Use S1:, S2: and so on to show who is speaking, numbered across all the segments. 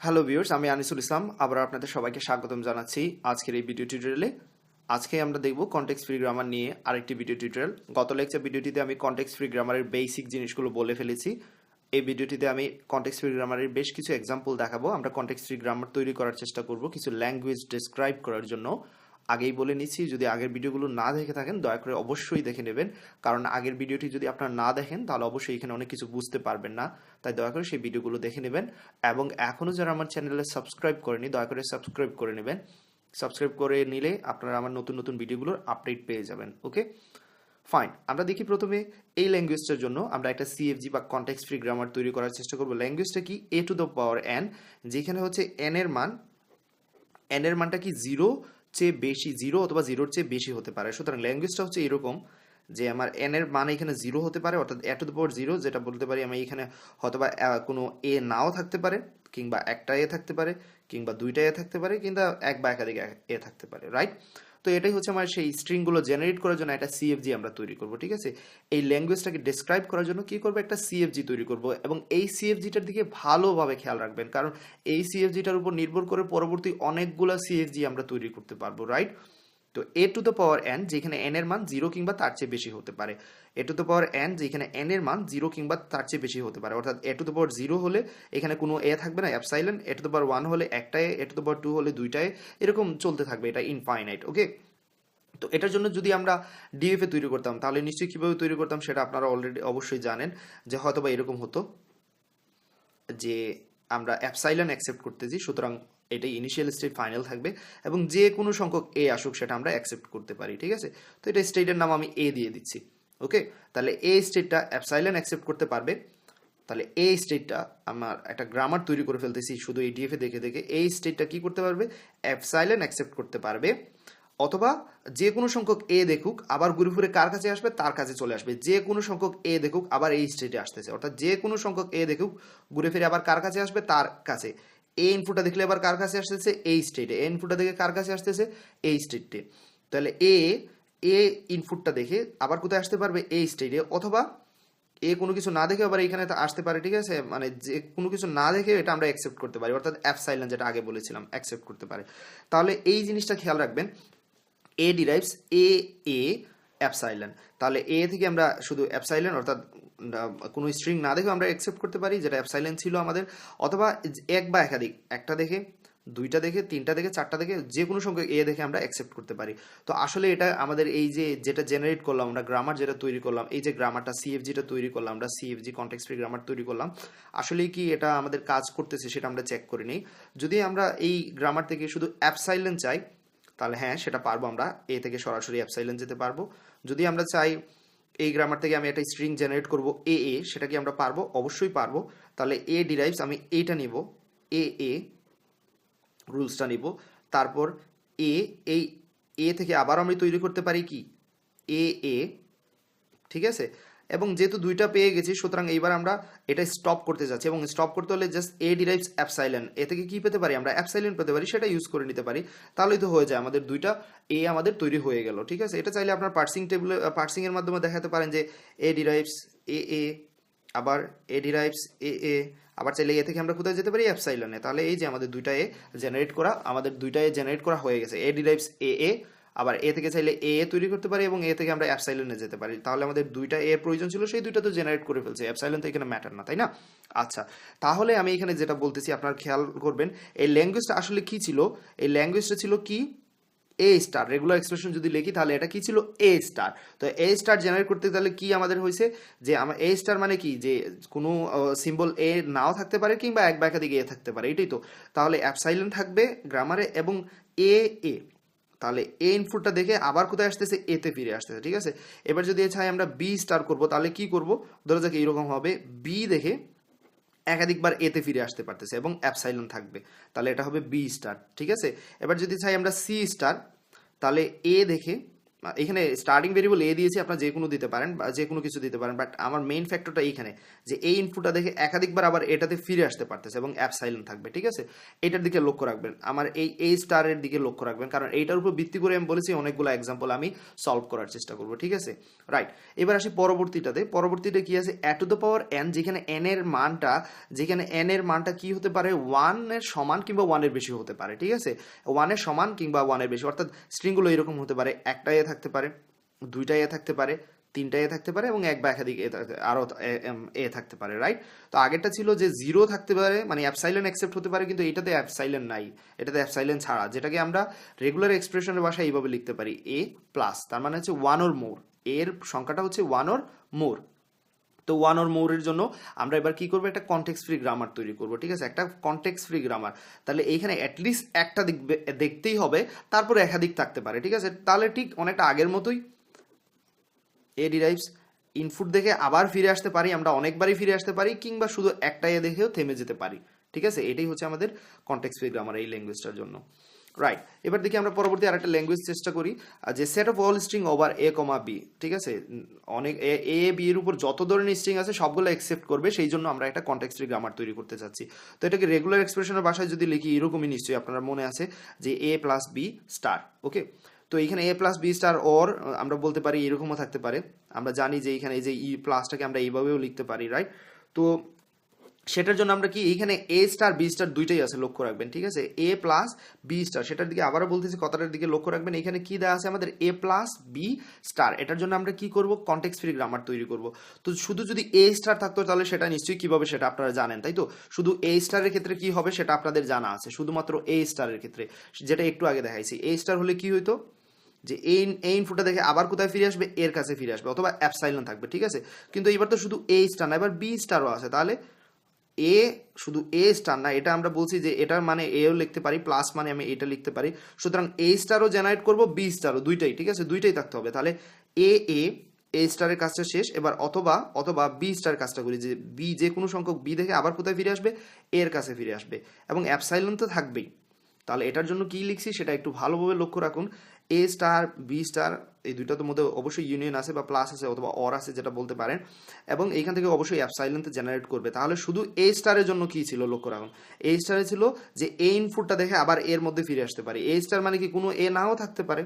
S1: Hello viewers আমি আনিসুল ইসলাম। আবার আপনাদের সবাইকে স্বাগতম জানাচ্ছি আজকের এই ভিডিও টিউটোরিয়ালে আজকে আমরা দেখব কন্টেক্স ফ্রি গ্রামার নিয়ে আরেকটি ভিডিও টিউটোরিয়াল গত লেকচার ভিডিওটিতে আমি কন্টেক্স ফ্রি গ্রামারের বেসিক জিনিসগুলো বলে ফেলেছি। এই ভিডিওটিতে আমি কন্টেক্স ফ্রি গ্রামারের বেশ কিছু এক্সাম্পল দেখাবো। আমরা কন্টেক্স ফ্রি গ্রামার তৈরি করার চেষ্টা করব কিছু ল্যাঙ্গুয়েজ ডেসক্রাইব করার জন্য। আগেই বলে নিচ্ছি, যদি আগের ভিডিওগুলো না দেখে থাকেন, দয়া করে অবশ্যই দেখে নেবেন। কারণ আগের ভিডিওটি যদি আপনারা না দেখেন, তাহলে অবশ্যই এখানে অনেক কিছু বুঝতে পারবেন না। তাই দয়া করে সেই ভিডিওগুলো দেখে নেবেন। এবং এখনও যারা আমার চ্যানেলে সাবস্ক্রাইব করেনি, দয়া করে সাবস্ক্রাইব করে নেবেন। সাবস্ক্রাইব করে নিলে আপনারা আমার নতুন নতুন ভিডিওগুলোর আপডেট পেয়ে যাবেন, ওকে? ফাইন, আমরা দেখি প্রথমে এই ল্যাঙ্গুয়েজটার জন্য আমরা একটা সিএফজি বা কন্টেক্সট ফ্রি গ্রামার তৈরি করার চেষ্টা করব। ল্যাঙ্গুয়েজটা কি? A to the power n যেখানে হচ্ছে এন এর মান এন এর মানটা কি জিরো চেয়ে বেশি জিরো অথবা জিরোর চেয়ে বেশি হতে পারে। সুতরাং ল্যাঙ্গুয়েজটা হচ্ছে এরকম যে আমার এন এর মান এখানে জিরো হতে পারে, অর্থাৎ এট দ্য পাওয়ার জিরো যেটা বলতে পারি আমি এখানে হয়তোবা কোনো এ নাও থাকতে পারে, কিংবা একটা এ থাকতে পারে, কিংবা দুইটা এ থাকতে পারে, কিংবা এক বা একাধিক এ থাকতে পারে রাইট তো এটাই হচ্ছে আমার সেই স্ট্রিংগুলো জেনারেট করার জন্য একটা সিএফজি আমরা তৈরি করব, ঠিক আছে? এই ল্যাঙ্গুয়েজটাকে ডেসক্রাইব করার জন্য কি করব? একটা সিএফজি তৈরি করব এবং এই সিএফজিটার দিকে ভালোভাবে খেয়াল রাখবেন, কারণ এই সিএফজিটার উপর নির্ভর করে পরবর্তী অনেকগুলো সিএফজি আমরা তৈরি করতে পারব রাইট তো a to the power n যেখানে এন এর মান জিরো কিংবা তার চেয়ে বেশি হতে পারে। A to the power n যেখানে এন এর মান জিরো কিংবা তার চেয়ে বেশি হতে পারে। অর্থাৎ a to the power zero হলে এখানে কোনো এ থাকবে না epsilon a to the power one হলে একটা a to the power two হলে দুইটা এ এরকম চলতে থাকবে, এটা ইনফাইনাইট ওকে তো এটার জন্য যদি আমরা ডিএফএ তৈরি করতাম, তাহলে নিশ্চয়ই কীভাবে তৈরি করতাম সেটা আপনারা অলরেডি অবশ্যই জানেন, যে হয়তো বা এরকম হতো, যে আমরা অ্যাপসাইলন অ্যাকসেপ্ট করতেছি, সুতরাং এটাই ইনিশিয়াল স্টেট ফাইনাল থাকবে এবং যে কোনো সংখ্যক এ আসুক সেটা আমরা অ্যাকসেপ্ট করতে পারি, ঠিক আছে? তো এটা স্টেটের নাম আমি এ দিয়ে দিচ্ছি ওকে তাহলে এ স্টেটটা অ্যাপসাইলন অ্যাকসেপ্ট করতে পারবে। তাহলে এই স্টেটটা আমার একটা গ্রামার তৈরি করে ফেলতেছি, শুধু এই ডিএফএ দেখে দেখে। এই স্টেটটা কি করতে পারবে? অ্যাপসাইলন অ্যাকসেপ্ট করতে পারবে। অথবা যে কোনো সংখ্যক এ দেখুক, আবার ঘুরে ফিরে কার কাছে আসবে? তার কাছে চলে আসবে। যে কোনো সংখ্যক এ দেখুক, আবার এই স্টেটে আসতেছে। অর্থাৎ যে কোনো সংখ্যক এ দেখুক ঘুরে ফিরে আবার কার কাছে আসবে? তার কাছে। এ ইনপুটটা দেখলে আবার কার কাছে আসতেছে? এই স্টেটে এ। ইনপুটটা দেখে কার কাছে আসতেছে? এই স্টেটে তাহলে এ এ ইনপুটটা দেখে আবার কোথায় আসতে পারবে? এই স্টেটে অথবা এ কোনো কিছু না দেখে আবার এখানে আসতে পারে, ঠিক আছে? মানে যে কোনো কিছু না দেখে এটা আমরা অ্যাকসেপ্ট করতে পারি। অর্থাৎ অ্যাপসাইলেন যেটা আগে বলেছিলাম অ্যাকসেপ্ট করতে পারে। তাহলে এই জিনিসটা খেয়াল রাখবেন। এ ডিরাইভস এ এ অ্যাপসাইলেন তাহলে এ থেকে আমরা শুধু অ্যাপসাইলেন অর্থাৎ কোনো স্ট্রিং না দেখে আমরা অ্যাকসেপ্ট করতে পারি, যেটা অ্যাপসাইলেন ছিল আমাদের, অথবা এক বা একাধিক, একটা দেখে, দুইটা দেখে, তিনটা দেখে, চারটা দেখে, যে কোনো সংখ্যক এ দেখে আমরা অ্যাকসেপ্ট করতে পারি। তো আসলে এটা আমাদের এই যে, যেটা জেনারেট করলাম আমরা গ্রামার যেটা তৈরি করলাম, এই যে গ্রামারটা সিএফজিটা তৈরি করলাম আমরা সিএফজি কন্টেক্সট ফ্রি গ্রামার তৈরি করলাম আসলে কি এটা আমাদের কাজ করতেছে সেটা আমরা চেক করে নিই। যদি আমরা এই গ্রামার থেকে শুধু অ্যাপসাইলেন চাই, তাহলে হ্যাঁ সেটা পারব আমরা এ থেকে সরাসরি অ্যাপসাইলেন যেতে পারব। যদি আমরা চাই এই গ্রামার থেকে আমি একটা স্ট্রিং জেনারেট করব এ এ সেটা কি আমরা পারব? অবশ্যই পারব। তাহলে এ ডিরাইভস আমি এইটা নিব এ এ রুলসটা নিব। তারপর এ এই এ থেকে আবার আমি তৈরি করতে পারি কি? এ এ ঠিক আছে? এবং যেহেতু দুইটা পেয়ে গেছি, সুতরাং এইবার আমরা এটা স্টপ করতে যাচ্ছি এবং স্টপ করতে হলে just A derives epsilon A থেকে কি পেতে পারি? আমরা অ্যাপসাইলেন পেতে পারি, সেটা ইউজ করে নিতে পারি। তাহলেই তো হয়ে যায়, আমাদের দুইটা এ আমাদের তৈরি হয়ে গেল, ঠিক আছে? এটা চাইলে আপনার পার্সিং টেবিলে পার্সিং এর মাধ্যমে দেখাতে পারেন যে এ ডিরাইভস এ এ আবার এ ডিরাইভস এ এ আবার চাইলে এ থেকে আমরা কোথায় যেতে পারি? অ্যাপসাইলনে তাহলে এই যে আমাদের দুইটা এ জেনারেট করা, আমাদের দুইটা এ জেনারেট করা হয়ে গেছে। এ ডিরাইভস এ এ আবার এ থেকে চাইলে এ এ তৈরি করতে পারি এবং এ থেকে আমরা অ্যাপসাইলনে যেতে পারি। তাহলে আমাদের দুইটা এ প্রয়োজন ছিল, সেই দুইটা তো জেনারেট করে ফেলছে। অ্যাপসাইলন তো এখানে ম্যাটার না, তাই না? আচ্ছা তাহলে আমি এখানে যেটা বলতেছি, আপনার খেয়াল করবেন, এই ল্যাঙ্গুয়েজটা আসলে কি ছিল? এই ল্যাঙ্গুয়েজটা ছিল কি? এ স্টার রেগুলার এক্সপ্রেশন যদি লিখি, তাহলে এটা কি ছিল? এ স্টার তো এ স্টার জেনারেট করতে তাহলে কি আমাদের হয়েছে? যে আমার এ স্টার মানে কি? যে কোনো সিম্বল এ নাও থাকতে পারে কিংবা এক বা একাধিক এ থাকতে পারে, এটাই তো। তাহলে অ্যাপসাইলেন্ট থাকবে গ্রামারে এবং এ এ তাহলে এ ইনপুটটা দেখে আবার কোথায় আসতেছে? এতে ফিরে আসতেছে, ঠিক আছে? এবার যদি চাই আমরা বি স্টার করব, তাহলে কি করব? ধরো যাক এইরকম হবে। বি দেখে একাধিকবার এতে ফিরে আসতে পারতেছে এবং অ্যাপসাইলন থাকবে। তাহলে এটা হবে বি স্টার ঠিক আছে? এবার যদি চাই আমরা সি স্টার তাহলে এ দেখে এখানে স্টার্টিং ভেরিয়েবল এ দিয়েছি, আপনার যে কোনো দিতে পারেন বা যে কোনো কিছু দিতে পারেন বাট আমার মেইন ফ্যাক্টরটা এইখানে, যে এই ইনপুটটা দেখে একাধিকবার আবার এটাতে ফিরে আসতে পারতেছে এবং অ্যাপ সাইলেন্ট থাকবে, ঠিক আছে? এটার দিকে লক্ষ্য রাখবেন। আমার এই এই স্টারের দিকে লক্ষ্য রাখবেন, কারণ এইটার উপর ভিত্তি করে আমি বলেছি অনেকগুলো এক্সাম্পল আমি সলভ করার চেষ্টা করব, ঠিক আছে? রাইট এবার আসি পরবর্তীটাতে। পরবর্তীতে কি আছে? A to the power n যেখানে এন এর মানটা, যেখানে এন এর মানটা কি হতে পারে? ওয়ানের সমান কিংবা ওয়ানের বেশি হতে পারে, ঠিক আছে? ওয়ানের সমান কিংবা ওয়ানের বেশি, অর্থাৎ স্ট্রিংগুলো এরকম হতে পারে একটা থাকতে পারে দুইটা এ থাকতে পারে তিনটা এ থাকতে পারে এবং এক বা একাধিক এ থাকতে- আরও এ থাকতে পারে রাইট তো আগেরটা ছিল যে জিরো থাকতে পারে মানে অ্যাপসাইলেন অ্যাকসেপ্ট হতে পারে, কিন্তু এটাতে অ্যাপসাইলেন নাই, এটাতে অ্যাপসাইলেন ছাড়া, যেটাকে আমরা রেগুলার এক্সপ্রেশনের ভাষায় এইভাবে লিখতে পারি এ প্লাস তার মানে হচ্ছে ওয়ান ওর মোর এর সংখ্যাটা হচ্ছে ওয়ান ওর মোর তো ওয়ান ওর মোরের জন্য আমরা এবার কি করব? একটা কন্টেক্স ফ্রি গ্রামার তৈরি করব, ঠিক আছে? একটা কন্টেক্স ফ্রি গ্রামার তাহলে এইখানে অ্যাটলিস্ট একটা দিক দেখতেই হবে, তারপরে একাধিক থাকতে পারে, ঠিক আছে? তাহলে ঠিক অনেকটা আগের মতোই এ ডিরাইভস ইনপুট দেখে আবার ফিরে আসতে পারি, আমরা অনেকবারই ফিরে আসতে পারি, কিংবা শুধু একটা এ দেখেও থেমে যেতে পারি, ঠিক আছে? এটাই হচ্ছে আমাদের কন্টেক্স ফ্রি গ্রামার এই ল্যাঙ্গুয়েজটার জন্য। রাইট এবার দেখি আমরা পরবর্তী আরেকটা ল্যাঙ্গুয়েজ চেষ্টা করি যে set of all string over a comma b ঠিক আছে? অনেক এ বি এর উপর যত ধরনের স্ট্রিং আছে, সবগুলো অ্যাকসেপ্ট করবে, সেই জন্য আমরা একটা কন্টেক্স ফ্রি গ্রামার তৈরি করতে চাচ্ছি। তো এটাকে রেগুলার এক্সপ্রেশনের ভাষায় যদি লিখি, এরকমই নিশ্চয়ই আপনার মনে আছে যে a plus b star okay তো এখানে এ প্লাস বি স্টার ওর আমরা বলতে পারি এরকমও থাকতে পারে। আমরা জানি যে এখানে এই যে ই প্লাসটাকে আমরা এইভাবেও লিখতে পারি রাইট তো সেটার জন্য আমরা কি, এইখানে এ স্টার বি স্টার দুইটাই আছে লক্ষ্য রাখবেন, ঠিক আছে? এ প্লাস বি স্টার সেটার দিকে আবারও বলতেছি, কথাটার দিকে লক্ষ্য রাখবেন এখানে কি দেওয়া আছে আমাদের? এ প্লাস বি স্টার এটার জন্য আমরা কি করব? কন্টেক্স ফ্রি গ্রামার তৈরি করব। তো শুধু যদি এ স্টার থাকতো তাহলে সেটা নিশ্চয়ই কীভাবে সেটা আপনারা জানেন, তাই তো? শুধু এ স্টারের ক্ষেত্রে কি হবে সেটা আপনাদের জানা আছে, শুধুমাত্র এ স্টারের ক্ষেত্রে, যেটা একটু আগে দেখাইছি। এ স্টার হলে কি হইতো? যে এই এই ইনফোটা দেখে আবার কোথায় ফিরে আসবে? এর কাছে ফিরে আসবে, অথবা অ্যাপসাইলন থাকবে, ঠিক আছে? কিন্তু এবার তো শুধু এ স্টার না, এবার বি স্টারও আছে, তাহলে এ শুধু এ স্টার না, এটা আমরা বলছি যে এটার মানে এও লিখতে পারি প্লাস মানে আমি এটা লিখতে পারি। সুতরাং এ স্টারও জেনারেট করব বি স্টারও দুইটাই, ঠিক আছে? দুইটাই থাকতে হবে। তাহলে এ এ এ স্টারের কাজটা শেষ। এবার অথবা অথবা বি স্টার কাজটা করি যে বি যে কোনো সংখ্যক বি দেখে আবার কোথায় ফিরে আসবে? এর কাছে ফিরে আসবে। এবং অ্যাপসাইলন তো থাকবেই। তাহলে এটার জন্য কি লিখছি সেটা একটু ভালোভাবে লক্ষ্য রাখুন। এ স্টার বি স্টার এই দুইটার মধ্যে অবশ্যই ইউনিয়ন আছে বা প্লাস আছে অথবা অর আছে যেটা বলতে পারেন। এবং এইখান থেকে অবশ্যই অ্যাপসাইলেন্ট জেনারেট করবে। তাহলে শুধু এ স্টারের জন্য কি ছিল লক্ষ্য রাখুন? এ স্টারে ছিল যে এ ইনপুটটা দেখে আবার এর মধ্যে ফিরে আসতে পারে। এ স্টার মানে কি কোনো এ নাও থাকতে পারে,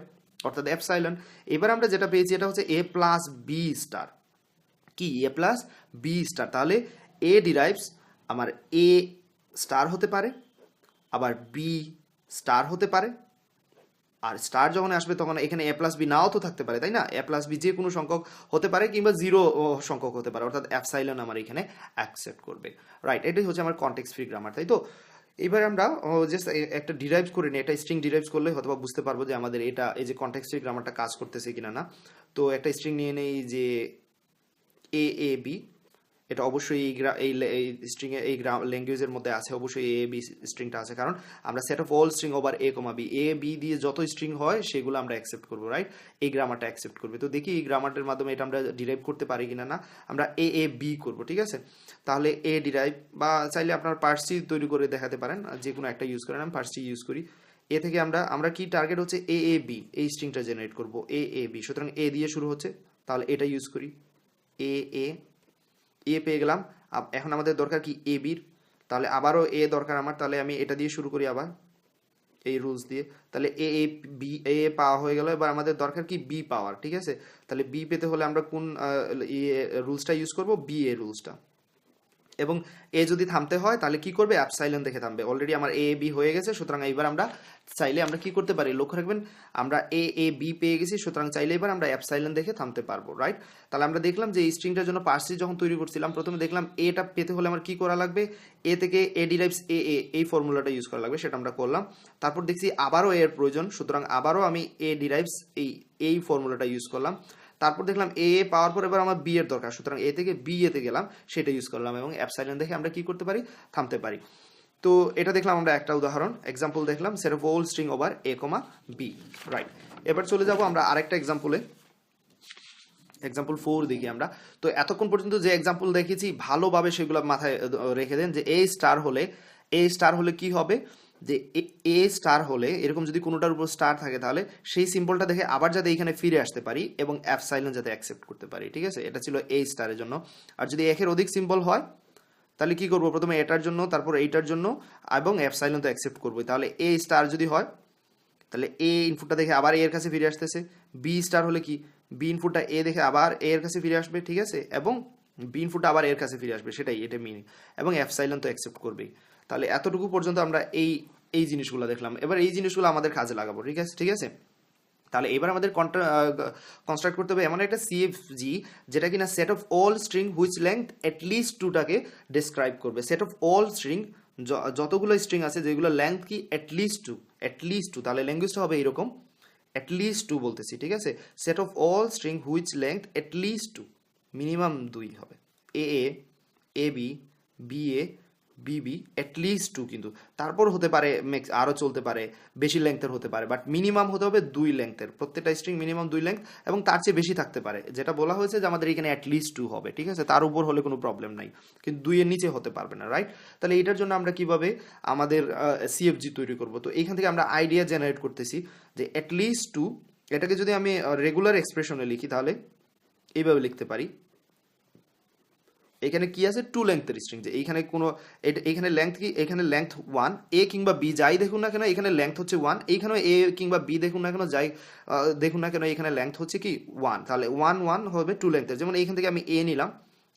S1: অর্থাৎ অ্যাপসাইলেন্ট এবার আমরা যেটা পেয়েছি এটা হচ্ছে এ প্লাস বি স্টার কি? এ প্লাস বি স্টার তাহলে এ ডিরাইভস আমার এ স্টার হতে পারে, আবার বি স্টার হতে পারে আর স্টার যখন আসবে তখন এখানে এ প্লাস বি নাও তো থাকতে পারে, তাই না? এ প্লাস বি যে কোনো সংখ্যক হতে পারে কিংবা জিরো সংখ্যক হতে পারে, অর্থাৎ অ্যাপসাইলন আমার এখানে অ্যাকসেপ্ট করবে। রাইট এটাই হচ্ছে আমার কন্টেক্স ফ্রি গ্রামার তাই তো? এবার আমরা জাস্ট একটা ডিরাইভ করে নিই, একটা স্ট্রিং ডিরাইভ করলে হয়তো বুঝতে পারব যে আমাদের এটা, এই যে কন্টেক্স ফ্রি গ্রামারটা কাজ করতেছে কিনা না। তো একটা স্ট্রিং নিয়ে নেই যে এ এ বি এটা অবশ্যই এই এই লে- এই ল্যাঙ্গুয়েজের মধ্যে আছে, অবশ্যই এ বি স্ট্রিংটা আছে। কারণ আমরা set of all string over a comma b a b দিয়ে যত স্ট্রিং হয়, সেগুলো আমরা অ্যাকসেপ্ট করব রাইট এই গ্রামারটা অ্যাকসেপ্ট করবে। তো দেখি এই গ্রামারটার মাধ্যমে এটা আমরা ডিরাইভ করতে পারি কিনা না, আমরা এ এ বি করব, ঠিক আছে? তাহলে এ ডিরাইভ বা চাইলে আপনার পার্সি তৈরি করে দেখাতে পারেন যে কোনো একটা ইউজ করেন, আমি পার্সি ইউজ করি। এ থেকে আমরা আমরা কি টার্গেট হচ্ছে? এ এ বি এই স্ট্রিংটা জেনারেট করব এ এ বি সুতরাং এ দিয়ে শুরু হচ্ছে, তাহলে এটা ইউজ করি। এ এ এ পেয়ে গেলাম। এখন আমাদের দরকার কি এ বির তাহলে আবারও এ দরকার আমার। তাহলে আমি এটা দিয়ে শুরু করি আবার। এই রুলস দিয়ে। তাহলে এ এ বি এ পাওয়া হয়ে গেল। এবার আমাদের দরকার কি বি পাওয়ার, ঠিক আছে? তাহলে বি পেতে হলে আমরা কোন রুলসটা ইউজ করব? বি এ রুলসটা এবং এ যদি থামতে হয়, তাহলে কি করবে? অ্যাপসাইলেন দেখে থামবে। অলরেডি আমার এ বি হয়ে গেছে, সুতরাং এইবার আমরা চাইলে আমরা কি করতে পারি? লক্ষ্য রাখবেন, আমরা এ এ বি পেয়ে গেছি, সুতরাং চাইলে এবার আমরা অ্যাপসাইলেন দেখে থামতে পারব রাইট তাহলে আমরা দেখলাম যে এই স্ট্রিংটার জন্য পার্সি যখন তৈরি করছিলাম, প্রথমে দেখলাম এটা পেতে হলে আমার কি করা লাগবে? এ থেকে এ ডিরাইভস এ এ এই ফর্মুলাটা ইউজ করা লাগবে, সেটা আমরা করলাম। তারপর দেখছি আবারও এর প্রয়োজন, সুতরাং আবারও আমি এ ডিরাইভস এই এই ফর্মুলাটা ইউজ করলাম। তারপর দেখলাম এ এ পাওয়ার পর এবার আমার বি এর দরকার। সুতরাং এ থেকে বি এতে গেলাম, সেটা ইউজ করলাম এবং অ্যাপসাইলেন দেখে আমরা কি করতে পারি? থামতে পারি। তো এটা দেখলাম আমরা একটা উদাহরণ। এক্সাম্পল দেখলাম set whole string over a comma b right এবার চলে যাব আমরা আরেকটা এক্সাম্পলে এক্সাম্পল ফোর দেখি আমরা। তো এতক্ষণ পর্যন্ত যে এক্সাম্পল দেখেছি, ভালোভাবে সেগুলো মাথায় রেখে দেন যে এ স্টার হলে এ স্টার হলে কি হবে? যে এ স্টার হলে, এরকম যদি কোনোটার উপর স্টার থাকে তাহলে, সেই সিম্বলটা দেখে আবার যাতে এখানে ফিরে আসতে পারি এবং অ্যাপসাইলন যাতে অ্যাকসেপ্ট করতে পারি, ঠিক আছে? এটা ছিল এ স্টারের জন্য। আর যদি একের অধিক সিম্বল হয়, তাহলে কি করব? প্রথমে এটার জন্য, তারপর এইটার জন্য এবং অ্যাপসাইলন তো অ্যাকসেপ্ট করব তাহলে এ স্টার যদি হয়, তাহলে এ ইনপুটটা দেখে আবার এর কাছে ফিরে আসতেছে। বি স্টার হলে কি? বি ইনপুটটা এ দেখে আবার এ এর কাছে ফিরে আসবে, ঠিক আছে? এবং বি ইনপুটটা আবার এর কাছে ফিরে আসবে, সেটাই, এটা মিনিং এবং অ্যাপসাইলন তো অ্যাকসেপ্ট করবেই। তাহলে এতটুকু পর্যন্ত আমরা এই এই জিনিসগুলো দেখলাম। এবার এই জিনিসগুলো আমাদের কাজে লাগাবো, ঠিক আছে ঠিক আছে? তাহলে এবার আমাদের কনস্ট্রাক্ট করতে হবে এমন একটা সিএফজি যেটা কিনা set of all string which length at least টুটাকে describe করবে। সেট অফ অল স্ট্রিং যতগুলো স্ট্রিং আছে, যেগুলো লেংথ কি অ্যাটলিস্ট টু অ্যাটলিস্ট টু তাহলে ল্যাঙ্গুয়েজটা হবে এরকম অ্যাটলিস্ট টু বলতেছি, ঠিক আছে? Set of all string which length at least two minimum দুই হবে। এ A B B A Bibi at least two কিন্তু। তারপর হতে পারে মেক্স আরও চলতে পারে, বেশি লেংথের হতে পারে বাট মিনিমাম হতে হবে দুই লেংথের প্রত্যেকটা স্ট্রিং মিনিমাম দুই লেংথ এবং তার চেয়ে বেশি থাকতে পারে। যেটা বলা হয়েছে যে আমাদের এখানে অ্যাটলিস্ট টু হবে, ঠিক আছে? তার উপর হলে কোনো প্রবলেম নাই। কিন্তু দুইয়ের নিচে হতে পারবে না রাইট তাহলে এটার জন্য আমরা কীভাবে আমাদের সিএফজি তৈরি করব? তো এইখান থেকে আমরা আইডিয়া জেনারেট করতেছি যে অ্যাটলিস্ট টু এটাকে যদি আমি রেগুলার এক্সপ্রেশনে লিখি তাহলে, এইভাবে লিখতে পারি। এখানে কি আছে? টু লেংথের স্ট্রিং যে এইখানে কোনো এখানে লেংথ কি? এখানে লেংথ ওয়ান এ কিংবা বি যাই দেখুন না কেন, এখানে লেংথ হচ্ছে ওয়ান এইখানে এ কিংবা বি দেখুন না কেন, যাই দেখুন না কেন, এখানে লেংথ হচ্ছে কি? ওয়ান তাহলে ওয়ান ওয়ান হবে টু লেংথের যেমন এইখান থেকে আমি এ নিলাম,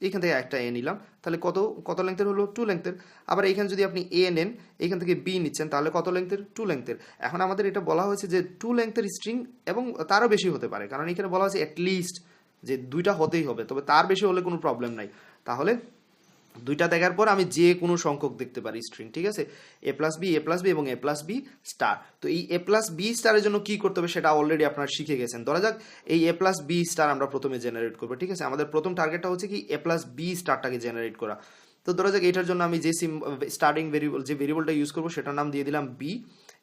S1: এইখান থেকে একটা এ নিলাম, তাহলে কত কত লেংথের হলো? টু লেংথের আবার এইখানে যদি আপনি এ নেন এখান থেকে বি নিচ্ছেন, তাহলে কত লেংথের টু লেংথের এখন আমাদের এটা বলা হয়েছে যে টু লেংথের স্ট্রিং এবং তারও বেশি হতে পারে। কারণ এখানে বলা হয়েছে অ্যাটলিস্ট যে দুইটা হতেই হবে, তবে তার বেশি হলে কোনো প্রবলেম নাই। তাহলে দুইটা দেখার পর আমি যে কোনো সংখ্যক দেখতে পারি স্ট্রিং ঠিক আছে? A plus b a plus b এবং এ প্লাস বি স্টার তো এই এ প্লাস বি স্টারের জন্য কি করতে হবে সেটা অলরেডি আপনারা শিখে গেছেন। ধরা যাক, এই এ প্লাস বি স্টার আমরা প্রথমে জেনারেট করব, ঠিক আছে? আমাদের প্রথম টার্গেটটা হচ্ছে কি এ প্লাস বি স্টারটাকে জেনারেট করা। তো ধরা যাক, এটার জন্য আমি যে সিম স্টার্টিং ভেরিয়েবল যে ভেরিয়েবলটা ইউজ করব, সেটার নাম দিয়ে দিলাম বি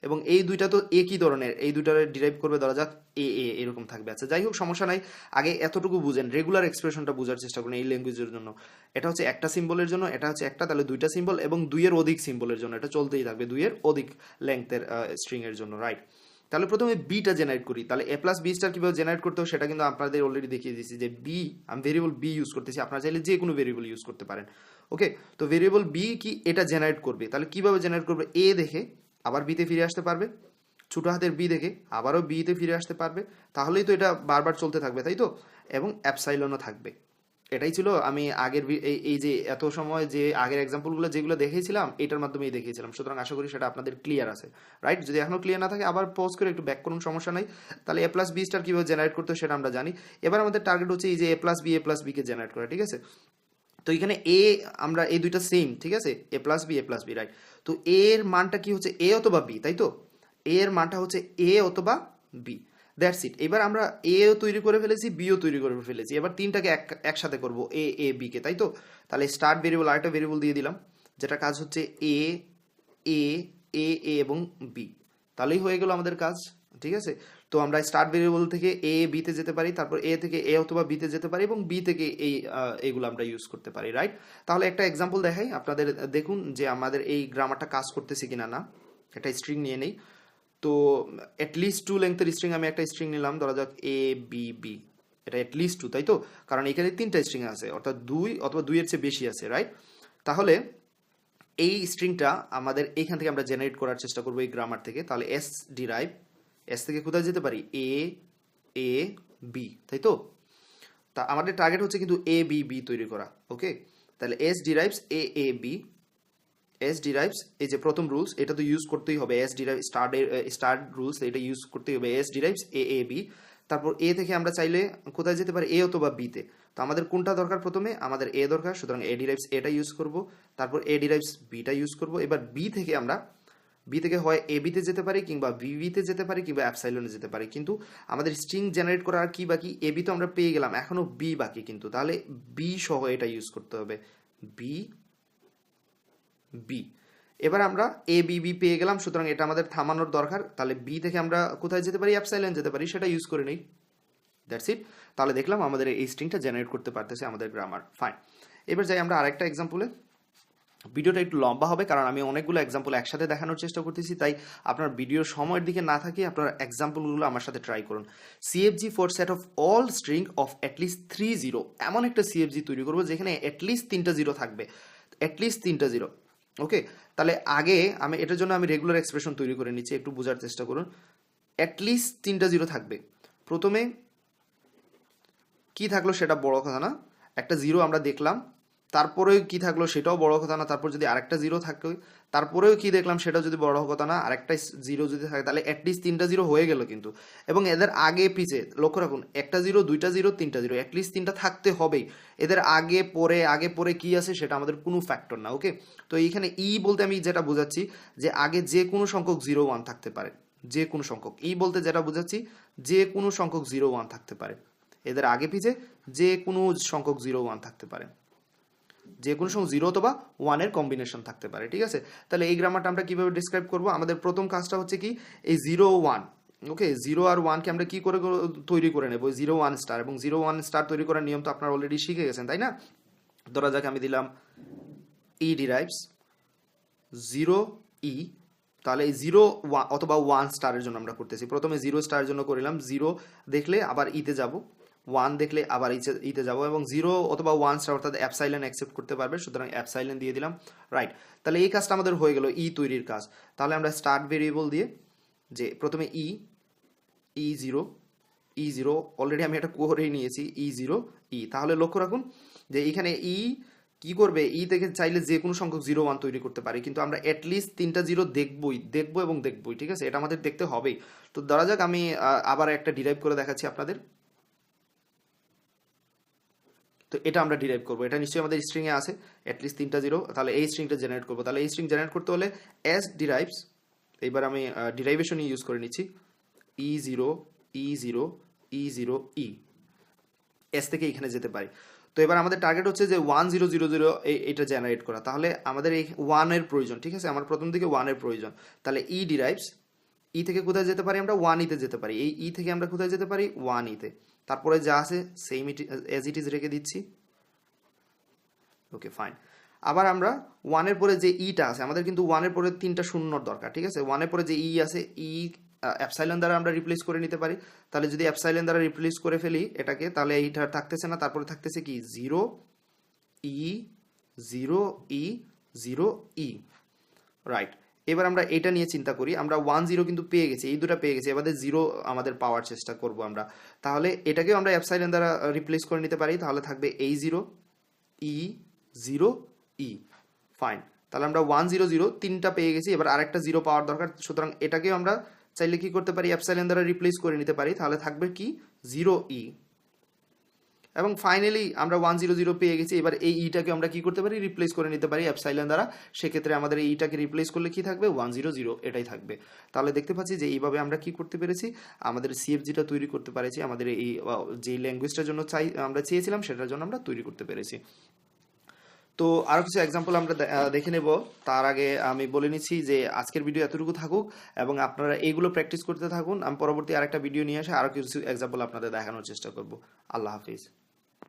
S1: এবং এই দুইটা তো একই ধরনের? এই দুইটার ডিরাইভ করবে ধরা যাক এ এ, এরকম থাকবে। আচ্ছা যাই হোক, সমস্যা নাই। আগে এতটুকু বুঝেন রেগুলার এক্সপ্রেশনটা বোঝার চেষ্টা করুন এই ল্যাঙ্গুয়েজের জন্য। এটা হচ্ছে একটা সিম্বলের জন্য, এটা হচ্ছে একটা, তাহলে দুইটা সিম্বল এবং দুইয়ের অধিক সিম্বলের জন্য। এটা চলতেই থাকবে, দুইয়ের অধিক লেংথের স্ট্রিং এর জন্য রাইট তাহলে প্রথমে বিটা জেনারেট করি। তাহলে এ প্লাস বি স্টার কীভাবে জেনারেট করতে হবে সেটা কিন্তু আপনাদের অলরেডি দেখিয়ে দিয়েছি যে বি আমি ভেরিয়েবল বি ইউজ করতেছি, আপনারা চাইলে যে কোনো ভেরিয়েবল ইউজ করতে পারেন। ওকে তো ভেরিয়েবল বি কি এটা জেনারেট করবে? তাহলে কীভাবে জেনারেট করবে? এ দেখে আবার বিতে ফিরে আসতে পারবে। ছোটো হাতের বি দেখে আবারও বিতে ফিরে আসতে পারবে। তাহলেই তো এটা বারবার চলতে থাকবে, তাই তো? এবং অ্যাপসাইলনও থাকবে। এটাই ছিল আমি আগের এই যে এত সময় যে আগের এক্সাম্পলগুলো যেগুলো দেখেছিলাম এটার মাধ্যমেই দেখিয়েছিলাম। সুতরাং আশা করি সেটা আপনাদের ক্লিয়ার আছে। রাইট যদি এখনও ক্লিয়ার না থাকে, আবার পোজ করে একটু ব্যাক করুন, সমস্যা নাই। তাহলে এ প্লাস বি স্টার কীভাবে জেনারেট করতে সেটা আমরা জানি। এবার আমাদের টার্গেট হচ্ছে এই যে a plus b a plus bike generate করা, ঠিক আছে? তো এখানে এ আমরা এই দুইটা সেম ঠিক আছে? A plus b a plus b right তো এ এর মানটা কি হচ্ছে? এ অথবা বি তাই তো? এ এর মানটা হচ্ছে এ অথবা বি দ্যাটস ইট এবার আমরা এও তৈরি করে ফেলেছি বিও তৈরি করে ফেলেছি। এবার তিনটাকে এক, একসাথে করব এ এ বি কে, তাই তো? তাহলে স্টার্ট ভেরিয়েবল আরেকটা ভেরিয়েবল দিয়ে দিলাম, যেটা কাজ হচ্ছে এ এ এ এ এবং বি তাহলেই হয়ে গেল আমাদের কাজ, ঠিক আছে? তো আমরা স্টার্ট ভেরিয়েবল থেকে এ বিতে যেতে পারি, তারপর এ থেকে এ অথবা বিতে যেতে পারি এবং বি থেকে এই এগুলো আমরা ইউজ করতে পারি রাইট তাহলে একটা এক্সাম্পল দেখাই, আপনাদের দেখুন যে আমাদের এই গ্রামারটা কাজ করতেছে কিনা না, একটা স্ট্রিং নিয়ে নেই। তো অ্যাটলিস্ট টু লেংথের স্ট্রিং আমি একটা স্ট্রিং নিলাম, ধরা যাক এ বি বি এটা অ্যাটলিস্ট টু তাই তো? কারণ এখানে তিনটা স্ট্রিং আছে, অর্থাৎ দুই অথবা দুইয়ের চেয়ে বেশি আছে রাইট তাহলে এই স্ট্রিংটা আমাদের এইখান থেকে আমরা জেনারেট করার চেষ্টা করব এই গ্রামার থেকে, তাহলে এস ডিরাইভ এস থেকে কোথায় যেতে পারি? এ এ বি তাই তো? তা আমাদের টার্গেট হচ্ছে কিন্তু এ বি বি তৈরি করা ওকে তাহলে S derives A A B S derives এই যে প্রথম রুলস এটা তো ইউজ করতেই হবে। S derive start start rules এটা ইউজ করতেই হবে। S derives A A B তারপর এ থেকে আমরা চাইলে কোথায় যেতে পারি? এ অথবা বিতে তো। আমাদের কোনটা দরকার প্রথমে? আমাদের এ দরকার, সুতরাং এ ডিরাইভস এটা ইউজ করব, তারপর এ ডিরাইভস বিটা ইউজ করব। এবার বি থেকে আমরা বি থেকে হয় এ বিতে যেতে পারি কিংবা বিবিতে যেতে পারি কিংবা অ্যাপসাইলনে যেতে পারি। কিন্তু আমাদের স্ট্রিং জেনারেট করার কি বাকি? এ বি তো আমরা পেয়ে গেলাম। এখনও বি বাকি কিন্তু। তাহলে বি সহ এটা ইউজ করতে হবে। বি বি এবার আমরা এ বি বি পেয়ে গেলাম। সুতরাং এটা আমাদের থামানোর দরকার। তাহলে বি থেকে আমরা কোথায় যেতে পারি? অ্যাপসাইলেন যেতে পারি। সেটা ইউজ করে নিই। দ্যাটস ইট তাহলে দেখলাম আমাদের এই স্ট্রিংটা জেনারেট করতে পারতেছে আমাদের গ্রামার ফাইন এবার যাই আমরা আরেকটা এক্সাম্পলে ভিডিওটা একটু লম্বা হবে, কারণ আমি অনেকগুলো এক্সাম্পল একসাথে দেখানোর চেষ্টা করতেছি, তাই আপনার ভিডিওর সময়ের দিকে না থাকে, আপনার এক্সাম্পলগুলো আমার সাথে ট্রাই করুন। CFG for set of all string of at least three zero এমন একটা সিএফজি তৈরি করব যেখানে অ্যাটলিস্ট তিনটা জিরো থাকবে। অ্যাটলিস্ট তিনটা জিরো ওকে তাহলে আগে আমি, এটার জন্য আমি রেগুলার এক্সপ্রেশন তৈরি করে নিচ্ছি, একটু বোঝার চেষ্টা করুন। অ্যাটলিস্ট তিনটা জিরো থাকবে। প্রথমে কি থাকল সেটা বড় কথা না, একটা জিরো আমরা দেখলাম তারপরেও কি থাকল সেটাও বড় কথা না, তারপর যদি আরেকটা জিরো থাকে, তারপরেও কি দেখলাম সেটাও যদি বড় কথা না, আরেকটা জিরো যদি থাকে, তাহলে অ্যাটলিস্ট তিনটা জিরো হয়ে গেল কিন্তু। এবং এদের আগে পিছে, লক্ষ্য রাখুন, একটা জিরো দুইটা জিরো তিনটা জিরো অ্যাটলিস্ট তিনটা থাকতে হবেই। এদের আগে, পরে আগে, পরে কি আছে সেটা আমাদের কোনো ফ্যাক্টর না ওকে তো এইখানে ই বলতে আমি যেটা বোঝাচ্ছি, যে আগে যে কোনো সংখ্যক জিরো ওয়ান থাকতে পারে, যে কোনো সংখ্যক। ই বলতে যেটা বোঝাচ্ছি, যে কোনো সংখ্যক জিরো ওয়ান থাকতে পারে। এদের আগে পিছে, যে কোনো সংখ্যক জিরো ওয়ান থাকতে পারে। যে কোনো সময় জিরো অথবা ওয়ানের কম্বিনেশন থাকতে পারে, ঠিক আছে? তাহলে এই গ্রামারটা আমরা কীভাবে ডিসক্রাইব করব? আমাদের প্রথম কাজটা হচ্ছে কি, এই জিরো ওয়ান ওকে জিরো আর ওয়ানকে আমরা কি করে তৈরি করে নেব? জিরো ওয়ান স্টার এবং জিরো ওয়ান স্টার তৈরি করার নিয়ম তো আপনারা অলরেডি শিখে গেছেন, তাই না? ধরা যাক, আমি দিলাম ই ডিরাইভস জিরো ই তাহলে এই জিরো ওয়া অথবা ওয়ান স্টারের জন্য আমরা করতেছি। প্রথমে জিরো স্টারের জন্য করিলাম জিরো দেখলে আবার ইতে যাব। ওয়ান দেখলে আবার ইতে যাব এবং জিরো অথবা ওয়ান স্টার অর্থাৎ অ্যাপসাইলেন অ্যাকসেপ্ট করতে পারবে, সুতরাং অ্যাপসাইলেন দিয়ে দিলাম রাইট তাহলে এই কাজটা আমাদের হয়ে গেল ই তৈরির কাজ। তাহলে আমরা স্টার্ট ভেরিয়েবল দিয়ে যে প্রথমে E E zero E zero already আমি এটা করেই নিয়েছি ই জিরো ই তাহলে লক্ষ্য রাখুন যে এখানে ই কি করবে? ই থেকে চাইলে যে কোনো সংখ্যক জিরো ওয়ান তৈরি করতে পারি, কিন্তু আমরা অ্যাটলিস্ট তিনটা জিরো দেখবই, দেখব এবং দেখবই, ঠিক আছে? এটা আমাদের দেখতে হবেই। তো ধরা যাক আমি আবার একটা ডিরাইভ করে দেখাচ্ছি আপনাদের। তো এটা আমরা ডিরাইভ করব। এটা নিশ্চয়ই আমাদের স্ট্রিংয়ে আছে অ্যাটলিস্ট তিনটা জিরো তাহলে এই স্ট্রিংটা জেনারেট করব। তাহলে এই স্ট্রিং জেনারেট করতে হলে এস ডিরাইভস এইবার আমি ডিরাইভেশন ইউজ করে নিচ্ছি। E zero E zero E zero E S থেকে এখানে যেতে পারি। তো এবার আমাদের টার্গেট হচ্ছে যে ওয়ান জিরো জিরো জিরো এটা জেনারেট করা। তাহলে আমাদের এই ওয়ানের প্রয়োজন, ঠিক আছে? আমার প্রথম দিকে ওয়ানের প্রয়োজন। তাহলে ই ডিরাইভস ই থেকে কোথায় যেতে পারি আমরা? ওয়ান ইতে যেতে পারি। এই ই থেকে আমরা কোথায় যেতে পারি? ওয়ান ইতে তারপরে যা আছে same it as it is রেখে দিচ্ছি। ওকে ফাইন আবার আমরা ওয়ানের পরে যে ইটা আছে, আমাদের কিন্তু ওয়ানের পরে তিনটা শূন্যর দরকার, ঠিক আছে? ওয়ানের পরে যে ই আছে ই অ্যাপসাইলেন দ্বারা আমরা রিপ্লেস করে নিতে পারি। তাহলে যদি অ্যাপসাইলেন দ্বারা রিপ্লেস করে ফেলি এটাকে, তাহলে এইটা থাকতেছে না, তারপরে থাকতেছে কি? Zero E zero E zero E right এবার আমরা এটা নিয়ে চিন্তা করি, আমরা ওয়ান জিরো কিন্তু পেয়ে গেছি, এই দুটা পেয়ে গেছি, এবার জিরো আমাদের পাওয়ার চেষ্টা করব আমরা। তাহলে এটাকেও আমরা অ্যাপসাইলেন দ্বারা রিপ্লেস করে নিতে পারি, তাহলে থাকবে এই zero E zero E fine তাহলে আমরা ওয়ান জিরো জিরো তিনটা পেয়ে গেছি, এবার আরেকটা জিরো পাওয়ার দরকার, সুতরাং এটাকেও আমরা চাইলে কি করতে পারি অ্যাপসাইলেন দ্বারা রিপ্লেস করে নিতে পারি, তাহলে থাকবে কি? জিরো ই এবং ফাইনালি আমরা ওয়ান জিরো জিরো পেয়ে গেছি। এবার এই ইটাকে আমরা কি করতে পারি? রিপ্লেস করে নিতে পারি অ্যাপসাইলেন দ্বারা। সেক্ষেত্রে আমাদের এই ইটাকে রিপ্লেস করলে কি থাকবে? ওয়ান জিরো জিরো এটাই থাকবে। তাহলে দেখতে পাচ্ছি যে এইভাবে আমরা কি করতে পেরেছি? আমাদের সিএফজিটা তৈরি করতে পেরেছি। আমাদের এই যেই ল্যাঙ্গুয়েজটার জন্য চাই, আমরা চেয়েছিলাম সেটার জন্য আমরা তৈরি করতে পেরেছি। তো আরও কিছু এক্সাম্পল আমরা দেখে নেব। তার আগে আমি বলে নিচ্ছি যে আজকের ভিডিও এতটুকু থাকুক এবং আপনারা এইগুলো প্র্যাকটিস করতে থাকুন। আমি পরবর্তী আরেকটা ভিডিও নিয়ে আসে আরও কিছু এক্সাম্পল আপনাদের দেখানোর চেষ্টা করব। আল্লাহ হাফিজ।